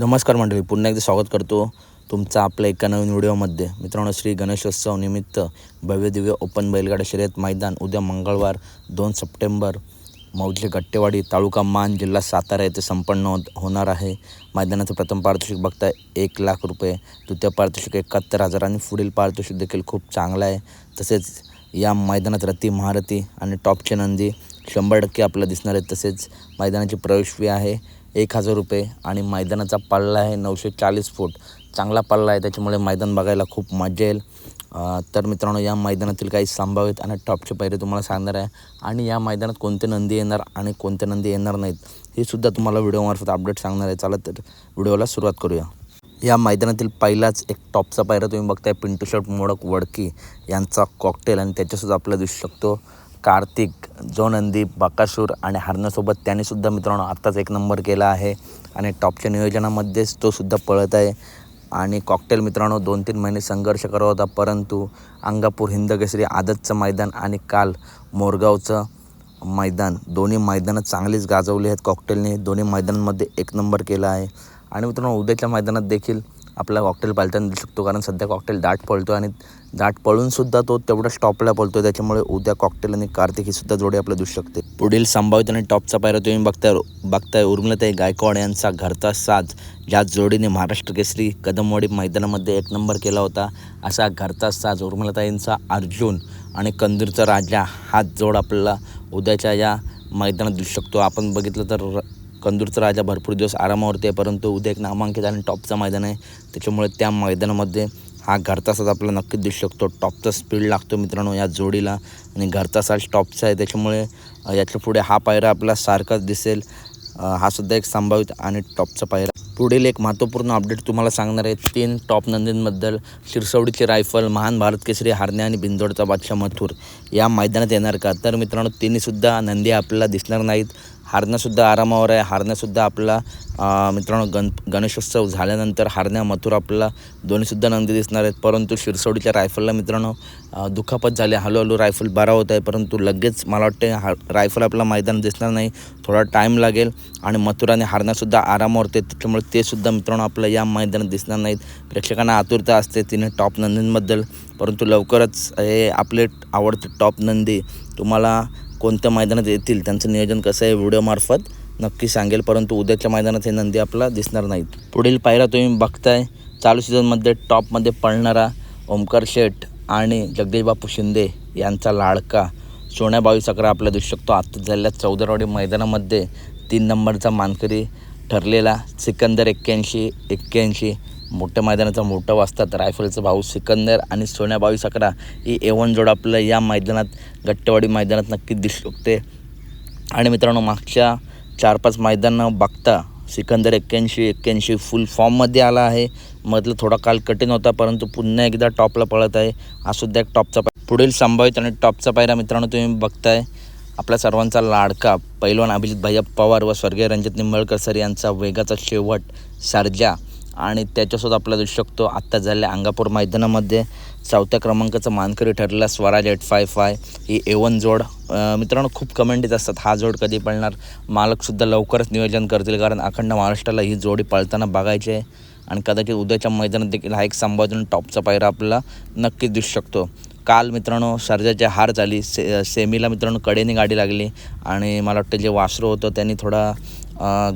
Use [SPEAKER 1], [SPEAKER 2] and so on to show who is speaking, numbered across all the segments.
[SPEAKER 1] नमस्कार मंडळी पुन्हा एकदा स्वागत करतो तुमचा आपल्या एका नवीन व्हिडिओमध्ये. मित्रांनो श्री गणेशोत्सव निमित्त भव्य दिव्य ओपन बैलगाडा शर्यत मैदान उद्या मंगळवार दोन सप्टेंबर मौजले गट्टेवाडी तालुका मान जिल्हा सातारा येथे संपन्न होत होणार आहे. मैदानाचं प्रथम पारितोषिक बघता एक लाख रुपये. द्वितीय पारितोषिक एकाहत्तर हजार आणि पुढील पारितोषिक देखील खूप चांगलं आहे. तसेच या मैदानात रती महारथी आणि टॉपचे नंदी शंभर टक्के आपल्याला दिसणार आहेत. तसेच मैदानाची प्रवेश फी आहे. एक हजार रुपये आणि मैदानाचा पल्ला आहे नऊशे चाळीस फूट. चांगला पल्ला आहे त्याच्यामुळे मैदान बघायला खूप मजा येईल. तर मित्रांनो या मैदानातील काही संभावित आणि टॉपचे पैरे तुम्हाला सांगणार आहे. आणि या मैदानात कोणते नंदी येणार आणि कोणते नंदी येणार नाहीत हे सुद्धा तुम्हाला व्हिडिओमार्फत अपडेट सांगणार आहे. चला तर व्हिडिओला सुरुवात करूया. या मैदानातील पहिलाच एक टॉपचा पायरा तुम्ही बघताय पिंटू शर्ट मोडक वडकी यांचा कॉकटेल आणि त्याच्यासुद्धा आपल्याला दिसू शकतो. कार्तिक जो नंदी बकासूर आणि हरण्यासोबत त्यानेसुद्धा मित्रांनो आत्ताच एक नंबर केला आहे. आणि टॉपच्या नियोजनामध्येच तो सुद्धा पळत आहे. आणि कॉकटेल मित्रांनो दोन तीन महिने संघर्ष करत होता परंतु अंगापूर हिंदकेसरी आदतचं मैदान आणि काल मोरगावचं मैदान दोन्ही मैदानं चांगलीच गाजवली आहेत. कॉकटेलने दोन्ही मैदानांमध्ये एक नंबर केला आहे. आणि मित्रांनो उद्याच्या मैदानात देखील आपला कॉकटेल पालताना दिसू शकतो कारण सध्या कॉकटेल दाट पळतो आणि दाट पळूनसुद्धा तो तेवढा स्टॉपला पळतो त्याच्यामुळे उद्या कॉकटेल आणि कार्तिक ही सुद्धा जोडी आपल्या दिसू शकते. पुढील संभावित आणि टॉपचा पायरा तुम्ही बघताय बघताय उर्मिलताई गायकवाड यांचा घरचा साज ज्या जोडीने महाराष्ट्र केसरी कदमवाडी मैदानामध्ये एक नंबर केला होता असा घरचा साज उर्मिलताईंचा अर्जुन आणि कंदूरचा राजा हा जोड आपल्याला उद्याच्या या मैदानात दिसू शकतो. आपण बघितलं तर कंदूरचा राजा भरपूर दिवस आरामावरती आहे परंतु उद्या एक नामांकित आणि टॉपचं मैदान आहे. त्याच्यामुळे त्या मैदानामध्ये हा घरचा साज आपल्याला नक्कीच दिसू शकतो. टॉपचा स्पीड लागतो मित्रांनो या जोडीला आणि घरचा साज टॉपचा आहे. त्याच्यामुळे याच्यापुढे हा पायरा आपला सारखाच दिसेल. हा सुद्धा एक संभावित आणि टॉपचा पायरा. पुढील एक महत्त्वपूर्ण अपडेट तुम्हाला सांगणार आहे. तीन टॉप नंदींबद्दल शिरसवडीची रायफल महान भारत केसरी हारणे आणि बिंदोडचा बादशाह मथुर. या मैदानात येणार का? तर मित्रांनो तिन्हीसुद्धा नंदी आपल्याला दिसणार नाहीत. हारणंसुद्धा आरामावर आहे. हारण्यासुद्धा आपला मित्रांनो गण गणेशोत्सव झाल्यानंतर हारण्या मथुर आपल्याला दोन्हीसुद्धा नंदी दिसणार आहेत. परंतु शिरसोडीच्या रायफलला मित्रांनो दुखापत झाली. हळूहळू रायफल बरा होत आहे. परंतु लगेच मला वाटते हा रायफल आपला मैदान दिसणार नाही. थोडा टाईम लागेल आणि मथुराने हारण्यासुद्धा आरामावर ते त्याच्यामुळे ते सुद्धा मित्रांनो आपलं या मैदानात दिसणार नाहीत. प्रेक्षकांना आतुरता असते. तिने टॉप नंदींबद्दल. परंतु लवकरच हे आपले आवडते टॉप नंदी. तुम्हाला कोणत्या मैदानात येतील त्यांचं नियोजन कसं आहे व्हिडिओमार्फत नक्की सांगेल परंतु उद्याच्या मैदानात हे नंदी आपला दिसणार नाहीत. पुढील पायरा तुम्ही बघताय. चालू सीझनमध्ये टॉपमध्ये पळणारा ओमकार शेठ आणि जगदीश बापू शिंदे यांचा लाडका. सोन्या बावीस अकरा आपला दिसू शकतो. आत्ता झालेल्या चौदरवाडी मैदानामध्ये तीन नंबरचा मानकरी ठरलेला. सिकंदर एक्क्याऐंशी एक्क्याऐंशी मोठ्या मैदानाचा मोठं वाजतात रायफलचा भाऊ सिकंदर आणि सोन्या भाऊ अकरा ही एवन जोड आपल्याला या मैदानात गट्टेवाडी मैदानात नक्कीच दिसू शकते. आणि मित्रांनो मागच्या चार पाच मैदानं बघता सिकंदर एक्क्याऐंशी एक्क्याऐंशी फुल फॉर्ममध्ये आला आहे. मधलं थोडा काल कठीण होता परंतु पुन्हा एकदा टॉपला पळत आहे. हा सुद्धा एक टॉपचा पाय पुढील संभावित आणि टॉपचा पायरा मित्रांनो तुम्ही बघताय. आपल्या सर्वांचा लाडका पैलवान अभिजित भैया पवार व स्वर्गीय रणजित निंबळकर सर यांचा वेगाचा शेवट सर्जा आणि त्याच्यासोबत आपल्याला दिसू शकतो. आत्ता झालेल्या अंगापूर मैदानामध्ये चौथ्या क्रमांकाचा मानकरी ठरलेला स्वराज एट फाय फाय. ही एवन जोड मित्रांनो खूप कमेंट येत असतात. हा जोड कधी पळणार? मालकसुद्धा लवकरच नियोजन करतील कारण अखंड महाराष्ट्राला ही जोडी पळताना बघायची आहे. आणि कदाचित उद्याच्या मैदानात देखील हा एक संभाजून टॉपचा पायरा आपल्याला नक्कीच दिसू शकतो. काल मित्रांनो सर्जाची हार झाली. से सेमीला मित्रांनो कडेने गाडी लागली. आणि मला वाटतं जे वासरू होतं त्यांनी थोडा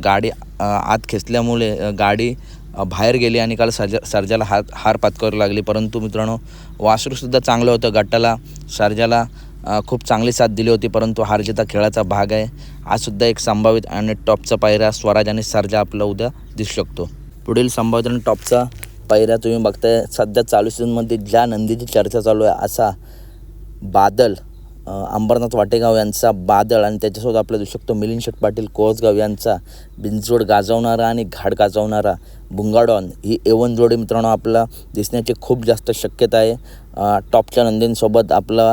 [SPEAKER 1] गाडी आत खेचल्यामुळे गाडी बाहेर गेली आणि काल सर्जा सर्जाला हार हार पातकावू लागली. परंतु मित्रांनो वासरूसुद्धा चांगलं होतं. गटाला सर्जाला खूप चांगली साथ दिली होती. परंतु हारजिता खेळाचा भाग आहे. आजसुद्धा एक संभावित आणि टॉपचा पायरा स्वराज आणि सर्जा आपला उद्या दिसू शकतो. पुढील संभावित आणि टॉपचा पायऱ्या तुम्ही बघताय. सध्या चालू सीझनमध्ये ज्या नंदीची चर्चा चालू आहे असा बादल अंबरनाथ वाटेगाव यांचा बादल आणि त्याच्यासोबत आपलं दिसू शकतो मिलिंद शेठ पाटील कोसगाव यांचा बिनजोड गाजवणारा आणि घाट गाजवणारा भुंगाडॉन ही एवन जोडी मित्रांनो आपला दिसण्याची खूप जास्त शक्यता आहे. टॉपच्या नंदींसोबत आपला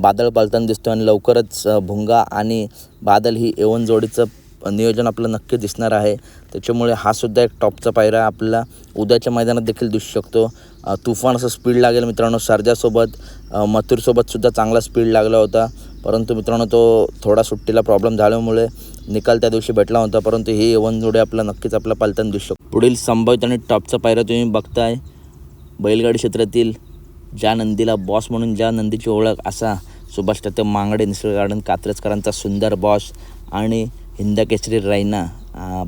[SPEAKER 1] बादल पालताना दिसतो आणि लवकरच भुंगा आणि बादल ही एवन जोडीचं नियोजन आपलं नक्की दिसणार आहे. त्याच्यामुळे हा सुद्धा एक टॉपचा पायरा आपला उद्याच्या मैदानात देखील दिसू शकतो. तुफान असं स्पीड लागेल मित्रांनो. सर्जासोबत मथुरसोबतसुद्धा चांगला स्पीड लागला होता. परंतु मित्रांनो तो थोडा सुट्टीला प्रॉब्लेम झाल्यामुळे निकाल त्या दिवशी भेटला होता परंतु ही एवनजोडे आपला नक्कीच आपला पालताना दिसतो पुढील संभावित आणि टॉपचा पायरा तुम्ही बघताय. बैलगाडी क्षेत्रातील ज्या नंदीला बॉस म्हणून ज्या नंदीची ओळख असा सुभाष टत्ते मांगडे निसर्ग गार्डन कात्रजकरांचा सुंदर बॉस आणि हिंद केसरी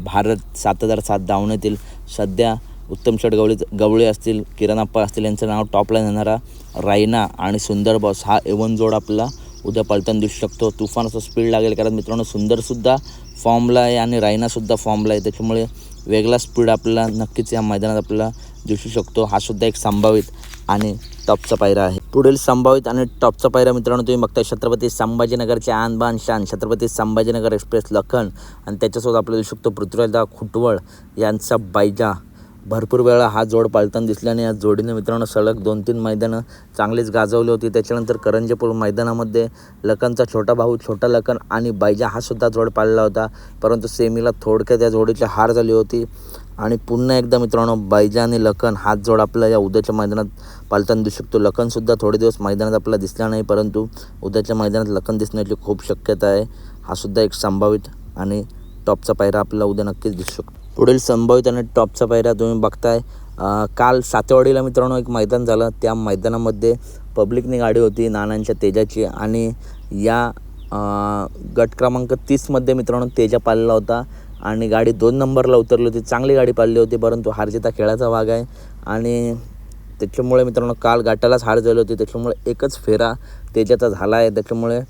[SPEAKER 1] भारत सात हजार सात धावण्यातील सध्या उत्तम शेट गवळी गवळे असतील किराणाप्पा असतील यांचं नाव टॉपला येणारा रायना आणि सुंदर बॉस हा एवन जोड आपला उद्या पलटण दिसू शकतो. तुफान असं स्पीड लागेल कारण मित्रांनो सुंदरसुद्धा फॉर्मला आहे आणि रायनासुद्धा फॉर्मला आहे. त्याच्यामुळे वेगळा स्पीड आपल्याला नक्कीच या मैदानात आपल्याला दिसू शकतो. हा सुद्धा एक संभावित आणि टॉपचा पायरा आहे. पुढील संभावित आणि टॉपचा पायरा मित्रांनो तुम्ही बघताय छत्रपती संभाजीनगरचे आणबान शान छत्रपती संभाजीनगर एक्सप्रेस लखन आणि त्याच्यासोबत आपल्याला दिसू शकतो पृथ्वीराजदा खुटवळ यांचा बायजा. भरपूर वेळा हा जोड पाळताना दिसल्याने या जोडीने मित्रांनो सलग दोन तीन मैदानं चांगलीच गाजवली होती. त्याच्यानंतर करंजेपूर मैदानामध्ये लखनचा छोटा भाऊ छोटा लखन आणि बायजा हा सुद्धा जोड पाळला होता. परंतु सेमीला थोडक्यात या जोडीची हार झाली होती. आणि पुन्हा एकदा मित्रांनो बायजा आणि लखन हाच जोड आपला या उद्याच्या मैदानात पालताना दिसू शकतो. लखनसुद्धा थोडे दिवस मैदानात आपल्याला दिसला नाही परंतु उद्याच्या मैदानात लखन दिसण्याची खूप शक्यता आहे. हा सुद्धा एक संभावित आणि टॉपचा पायरा आपल्याला उद्या नक्कीच दिसू शकतो. पुढील संभावित आणि टॉपचा पायरा तुम्ही बघताय. काल सातेवाडीला मित्रांनो एक मैदान झालं. त्या मैदानामध्ये पब्लिकनी गाडी होती नानांच्या तेजाची आणि या गट क्रमांक तीसमध्ये मित्रांनो तेजा पाळला होता आणि गाडी दोन नंबरला उतरली होती. चांगली गाडी पाळली होती परंतु हारजिता खेळाचा भाग आहे आणि त्याच्यामुळे मित्रांनो काल गाटालाच हार झाली होती. त्याच्यामुळे एकच फेरा तेजाचा झाला आहे. त्याच्यामुळे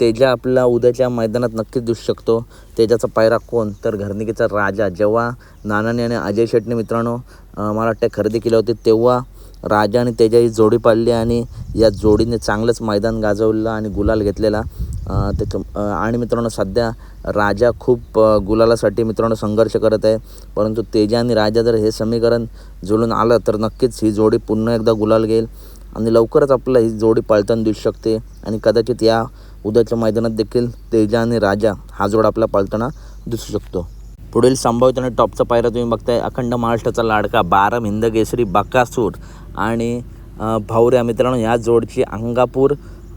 [SPEAKER 1] तेजा आपला उद्याच्या मैदानात नक्कीच दिसू शकतो. तेजाचा पायरा कोण? तर घरनिकीचा राजा. जेव्हा नानाने आणि अजय शेटने मित्रांनो मला वाटतं खरेदी केली होती तेव्हा राजा आणि तेजा ही जोडी पाडली आणि या जोडीने चांगलंच मैदान गाजवलं आणि गुलाल घेतलेला. अं, त्याच्या आणि मित्रांनो सध्या राजा खूप गुलालासाठी मित्रांनो संघर्ष करत आहे. परंतु तेजा आणि राजा जर हे समीकरण जुळून आलं तर नक्कीच ही जोडी पुन्हा एकदा गुलाल घेईल. आणि लवकरच आपल्याला ही जोडी पाळताना दिसू शकते. आणि कदाचित या उद्याच्या मैदानात देखील तेजा आणि राजा हा जोड आपला पाळताना दिसू शकतो. पुढील संभावित आणि टॉपचा पायरा तुम्ही बघताय अखंड महाराष्ट्राचा लाडका बारम हिंद केसरी बकासूर. आणि भाऊऱ्या भावऱ्या मित्रांनो या जोडची अंगापूर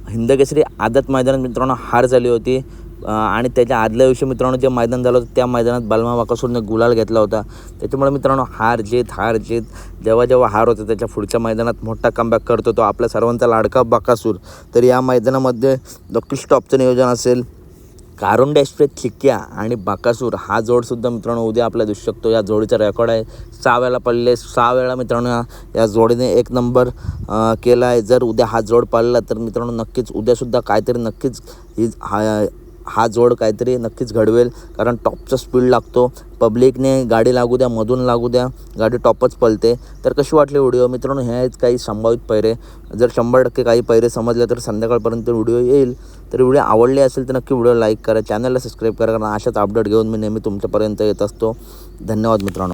[SPEAKER 1] हिंद केसरी आदत मैदानात मित्रांनो हार झाली होती. आणि त्याच्या आदल्या दिवशी मित्रांनो जे मैदान झालं होतं त्या मैदानात बालमा बाकासूरने गुलाल घेतला होता. त्याच्यामुळे मित्रांनो हार जीत हार जीत. जेव्हा जेव्हा हार होता त्याच्या पुढच्या मैदानात मोठा कमबॅक करतो तो आपल्या सर्वांचा लाडका बाकासूर तर या मैदानामध्ये नक्कीच टॉपचं नियोजन असेल. कारुंडे एक्सप्रेस चिक्क्या आणि बाकासूर हा जोडसुद्धा मित्रांनो उद्या आपल्या दिसू शकतो. या जोडीचा रेकॉर्ड आहे. सहा वेळा पडले सहा वेळा मित्रांनो या- या जोडीने एक नंबर केला आहे. जर उद्या हा जोड पाळला तर मित्रांनो नक्कीच उद्यासुद्धा काहीतरी नक्कीच ही हा हा जोड काहीतरी नक्कीच घडवेल. कारण टॉपचा स्पीड लागतो. पब्लिकने गाडी लागू द्या मधून लागू द्या. गाडी टॉपच पळते. तर कशी वाटली व्हिडिओ मित्रांनो हे आहेत काही संभावित पैरे. जर शंभर टक्के काही पैरे समजले तर संध्याकाळपर्यंत व्हिडिओ येईल. तर व्हिडिओ आवडले असेल तर नक्की व्हिडिओ लाईक करा. चॅनलला सबस्क्राईब करा. कारण अशाच अपडेट घेऊन मी नेहमी तुमच्यापर्यंत येत असतो. धन्यवाद मित्रांनो.